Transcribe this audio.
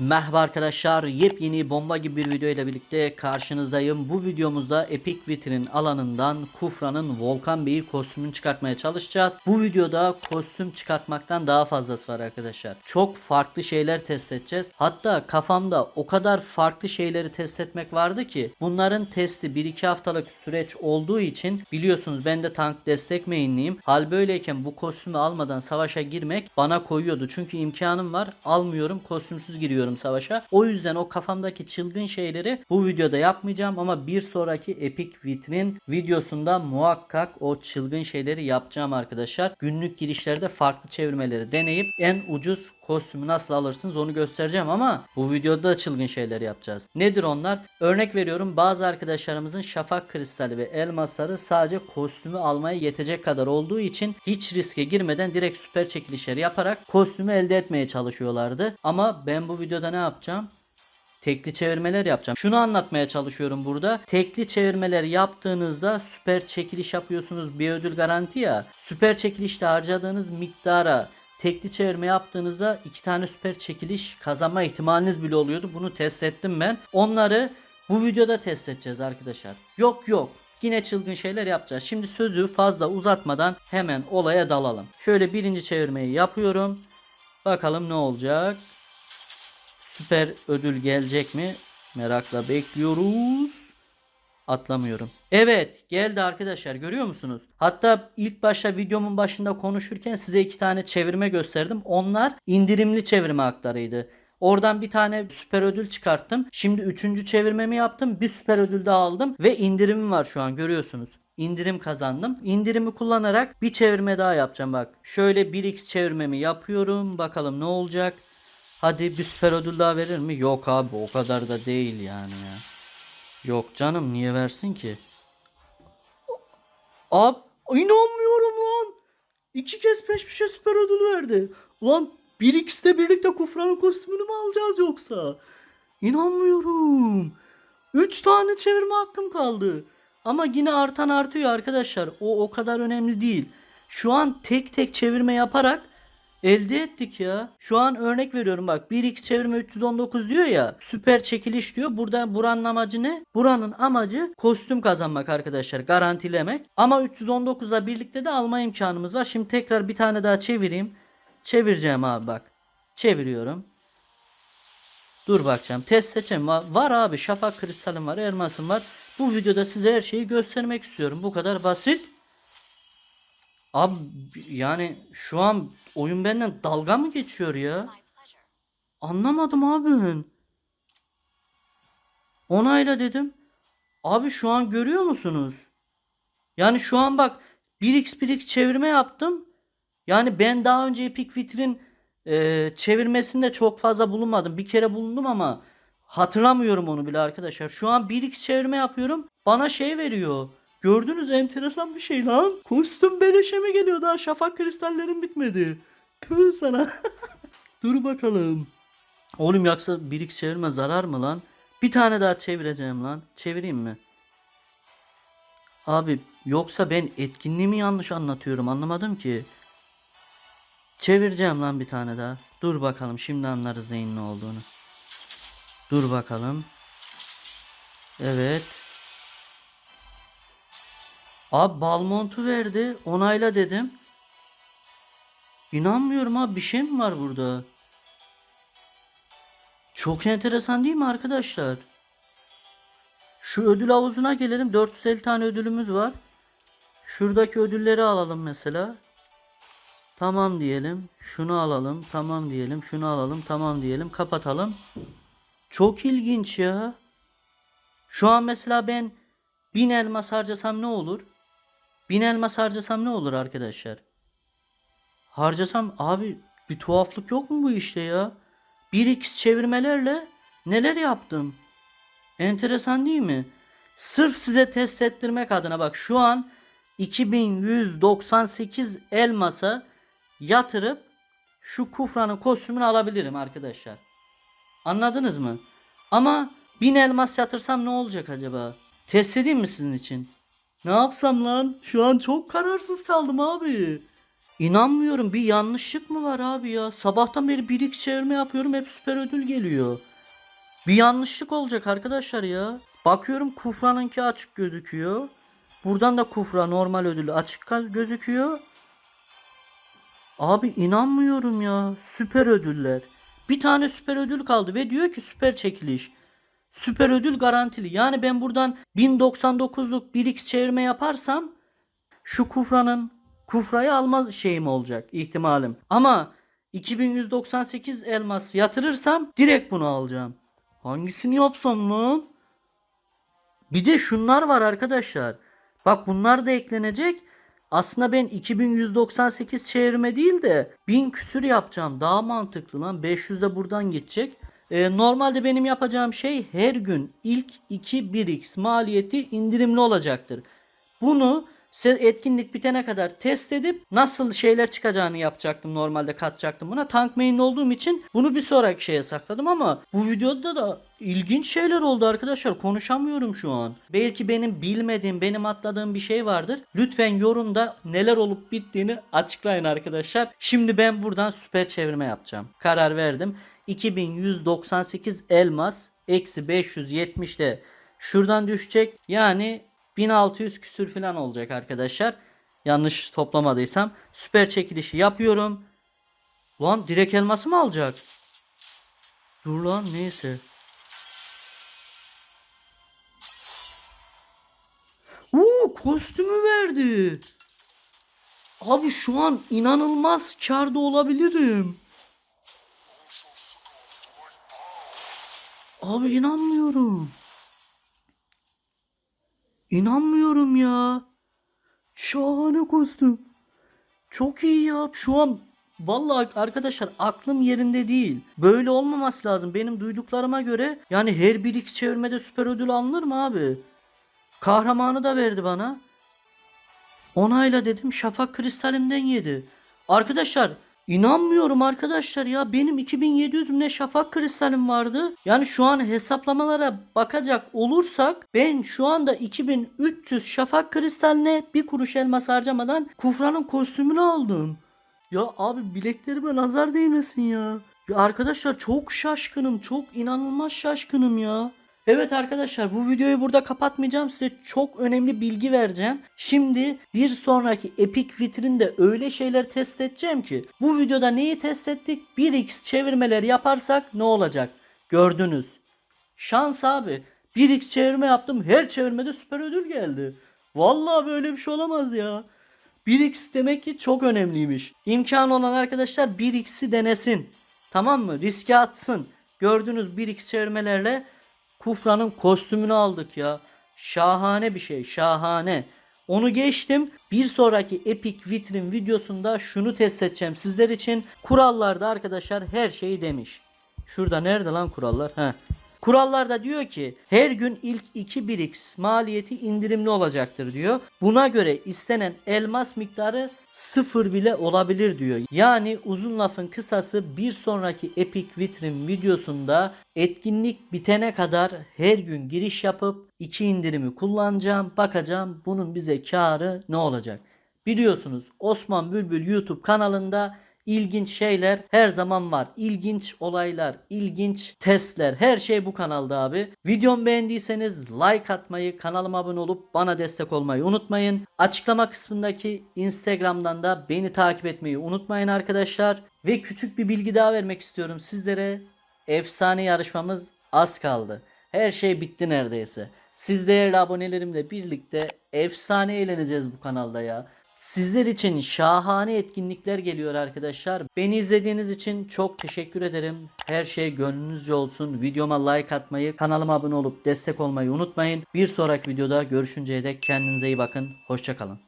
Merhaba arkadaşlar yepyeni bomba gibi bir video ile birlikte karşınızdayım. Bu videomuzda Epic Vitrin alanından Kufra'nın Volkan Bey'i kostümünü çıkartmaya çalışacağız. Bu videoda kostüm çıkartmaktan daha fazlası var arkadaşlar. Çok farklı şeyler test edeceğiz. Hatta kafamda o kadar farklı şeyleri test etmek vardı ki bunların testi 1-2 haftalık süreç olduğu için biliyorsunuz ben de tank destek mainliyim. Hal böyleyken bu kostümü almadan savaşa girmek bana koyuyordu. Çünkü imkanım var almıyorum kostümsüz giriyorum savaşa. O yüzden o kafamdaki çılgın şeyleri bu videoda yapmayacağım ama bir sonraki Epic Vitrin videosunda muhakkak o çılgın şeyleri yapacağım arkadaşlar. Günlük girişlerde farklı çevirmeleri deneyip en ucuz kostümü nasıl alırsınız onu göstereceğim ama bu videoda da çılgın şeyler yapacağız. Nedir onlar? Örnek veriyorum bazı arkadaşlarımızın şafak kristali ve elmasları sadece kostümü almaya yetecek kadar olduğu için hiç riske girmeden direkt süper çekilişleri yaparak kostümü elde etmeye çalışıyorlardı. Ama ben bu videoda ne yapacağım? Tekli çevirmeler yapacağım. Şunu anlatmaya çalışıyorum burada. Tekli çevirmeler yaptığınızda süper çekiliş yapıyorsunuz. Bir ödül garanti ya. Süper çekilişte harcadığınız miktara tekli çevirme yaptığınızda iki tane süper çekiliş kazanma ihtimaliniz bile oluyordu. Bunu test ettim ben. Onları bu videoda test edeceğiz arkadaşlar. Yok yok. Yine çılgın şeyler yapacağız. Şimdi sözü fazla uzatmadan hemen olaya dalalım. Şöyle birinci çevirmeyi yapıyorum. Bakalım ne olacak. Süper ödül gelecek mi? Merakla bekliyoruz. Atlamıyorum. Evet geldi arkadaşlar görüyor musunuz? Hatta ilk başta videomun başında konuşurken size iki tane çevirme gösterdim. Onlar indirimli çevirme haklarıydı. Oradan bir tane süper ödül çıkarttım. Şimdi üçüncü çevirmemi yaptım. Bir süper ödül daha aldım. Ve indirimim var şu an görüyorsunuz. İndirim kazandım. İndirimi kullanarak bir çevirme daha yapacağım bak. Şöyle 1x çevirmemi yapıyorum. Bakalım ne olacak. Hadi bir süper ödül daha verir mi? Yok abi o kadar da değil yani ya. Yok canım niye versin ki? Abi inanmıyorum lan. İki kez peş peşe süper ödül verdi. Ulan 1x'te birlikte Kufra'nın kostümünü mü alacağız yoksa? İnanmıyorum. 3 tane çevirme hakkım kaldı. Ama yine artan artıyor arkadaşlar. O o kadar önemli değil. Şu an tek tek çevirme yaparak elde ettik ya. Şu an örnek veriyorum bak 1x çevirme 319 diyor ya. Süper çekiliş diyor. Burada buranın amacı ne? Buranın amacı kostüm kazanmak arkadaşlar. Garantilemek. Ama 319'la birlikte de alma imkanımız var. Şimdi tekrar bir tane daha çevireyim. Çevireceğim abi bak. Çeviriyorum. Dur bakacağım. Test seçeceğim. Va- Var abi. Şafak kristalim var. Elmasım var. Bu videoda size her şeyi göstermek istiyorum. Bu kadar basit. Abi yani şu an oyun benden dalga mı geçiyor ya? Anlamadım abi ben. Onayla dedim. Abi şu an görüyor musunuz? Yani şu an bak 1x 1x çevirme yaptım. Yani ben daha önce Epic Vitrin e, çevirmesinde çok fazla bulunmadım. Bir kere bulundum ama hatırlamıyorum onu bile arkadaşlar. Şu an 1x çevirme yapıyorum. Bana şey veriyor. Gördünüz enteresan bir şey lan. Kostüm beleşe mi geliyor daha şafak kristallerim bitmedi. Tüh sana. Dur bakalım. Oğlum yoksa 1x çevirme zarar mı lan? Bir tane daha çevireceğim lan. Çevireyim mi? Abi yoksa ben etkinliğimi yanlış anlatıyorum anlamadım ki. Çevireceğim lan bir tane daha. Dur bakalım şimdi anlarız neyin ne olduğunu. Dur bakalım. Evet. Abi Balmont'u verdi. Onayla dedim. İnanmıyorum abi bir şey mi var burada? Çok enteresan değil mi arkadaşlar? Şu ödül havuzuna gelelim. 450 tane ödülümüz var. Şuradaki ödülleri alalım mesela. Tamam diyelim. Şunu alalım. Tamam diyelim. Şunu alalım. Tamam diyelim. Kapatalım. Çok ilginç ya. Şu an mesela ben 1000 elmas harcasam ne olur? 1000 elmas harcasam ne olur arkadaşlar? Harcasam abi bir tuhaflık yok mu bu işte ya? 1x çevirmelerle neler yaptım? Enteresan değil mi? Sırf size test ettirmek adına bak şu an 2198 elmasa yatırıp şu kufranın kostümünü alabilirim arkadaşlar. Anladınız mı? Ama 1000 elmas yatırsam ne olacak acaba? Test edeyim mi sizin için? Ne yapsam lan? Şu an çok kararsız kaldım abi. İnanmıyorum bir yanlışlık mı var abi ya? Sabahtan beri 1x çevirme yapıyorum hep süper ödül geliyor. Bir yanlışlık olacak arkadaşlar ya. Bakıyorum Kufra'nınki açık gözüküyor. Buradan da Kufra normal ödülü açık gözüküyor. Abi inanmıyorum ya. Süper ödüller. Bir tane süper ödül kaldı ve diyor ki süper çekiliş. Süper ödül garantili. Yani ben buradan 1099'luk 1x çevirme yaparsam şu kufranın kufrayı alma şeyim olacak ihtimalim. Ama 2198 elmas yatırırsam direkt bunu alacağım. Hangisini yapsam lan? Bir de şunlar var arkadaşlar. Bak bunlar da eklenecek. Aslında ben 2198 çevirme değil de 1000 küsür yapacağım. Daha mantıklı lan. 500 de buradan gidecek. Ee, normalde benim yapacağım şey her gün ilk 2 1x maliyeti indirimli olacaktır. Bunu etkinlik bitene kadar test edip nasıl şeyler çıkacağını yapacaktım normalde katacaktım buna. Tank main olduğum için bunu bir sonraki şeye sakladım ama bu videoda da ilginç şeyler oldu arkadaşlar. Konuşamıyorum şu an. Belki benim bilmediğim, benim atladığım bir şey vardır. Lütfen yorumda neler olup bittiğini açıklayın arkadaşlar. Şimdi ben buradan süper çevirme yapacağım. Karar verdim. 2198 elmas eksi 570 de şuradan düşecek. Yani 1600 küsür falan olacak arkadaşlar. Yanlış toplamadıysam. Süper çekilişi yapıyorum. Lan direkt elması mı alacak? Dur lan neyse. Uuu kostümü verdi. Abi şu an inanılmaz karda olabilirim. Abi inanmıyorum. İnanmıyorum ya. Şahane kostüm. Çok iyi ya. Şu an vallahi arkadaşlar aklım yerinde değil. Böyle olmaması lazım. Benim duyduklarıma göre yani her bir x çevirmede süper ödül alınır mı abi? Kahramanı da verdi bana. Onayla dedim şafak kristalimden yedi. Arkadaşlar inanmıyorum arkadaşlar ya benim 2700 ne şafak kristalim vardı. Yani şu an hesaplamalara bakacak olursak ben şu anda 2300 şafak kristaline bir kuruş elmas harcamadan Kufra'nın kostümünü aldım. Ya abi bileklerime nazar değmesin ya. Ya arkadaşlar çok şaşkınım. Çok inanılmaz şaşkınım ya. Evet arkadaşlar bu videoyu burada kapatmayacağım. Size çok önemli bilgi vereceğim. Şimdi bir sonraki Epic vitrinde öyle şeyler test edeceğim ki. Bu videoda neyi test ettik? 1x çevirmeler yaparsak ne olacak? Gördünüz. Şans abi. 1x çevirme yaptım. Her çevirmede süper ödül geldi. Vallahi böyle bir şey olamaz ya. 1x demek ki çok önemliymiş. İmkanı olan arkadaşlar 1x'i denesin. Tamam mı? Riske atsın. Gördüğünüz 1x çevirmelerle Kufra'nın kostümünü aldık ya. Şahane bir şey. Şahane. Onu geçtim. Bir sonraki Epic Vitrin videosunda şunu test edeceğim sizler için. Kurallarda arkadaşlar her şeyi demiş. Şurada nerede lan kurallar? Heh. Kurallarda diyor ki her gün ilk 2 1x maliyeti indirimli olacaktır diyor. Buna göre istenen elmas miktarı sıfır bile olabilir diyor. Yani uzun lafın kısası bir sonraki Epic Vitrin videosunda etkinlik bitene kadar her gün giriş yapıp 2 indirimi kullanacağım. Bakacağım bunun bize karı ne olacak. Biliyorsunuz Osman Bülbül YouTube kanalında ilginç şeyler her zaman var. İlginç olaylar, ilginç testler, her şey bu kanalda abi. Videomu beğendiyseniz like atmayı, kanalıma abone olup bana destek olmayı unutmayın. Açıklama kısmındaki Instagram'dan da beni takip etmeyi unutmayın arkadaşlar. Ve küçük bir bilgi daha vermek istiyorum sizlere. Efsane yarışmamız az kaldı. Her şey bitti neredeyse. Siz değerli abonelerimle birlikte efsane eğleneceğiz bu kanalda ya. Sizler için şahane etkinlikler geliyor arkadaşlar. Beni izlediğiniz için çok teşekkür ederim. Her şey gönlünüzce olsun. Videoma like atmayı, kanalıma abone olup destek olmayı unutmayın. Bir sonraki videoda görüşünceye dek kendinize iyi bakın. Hoşçakalın.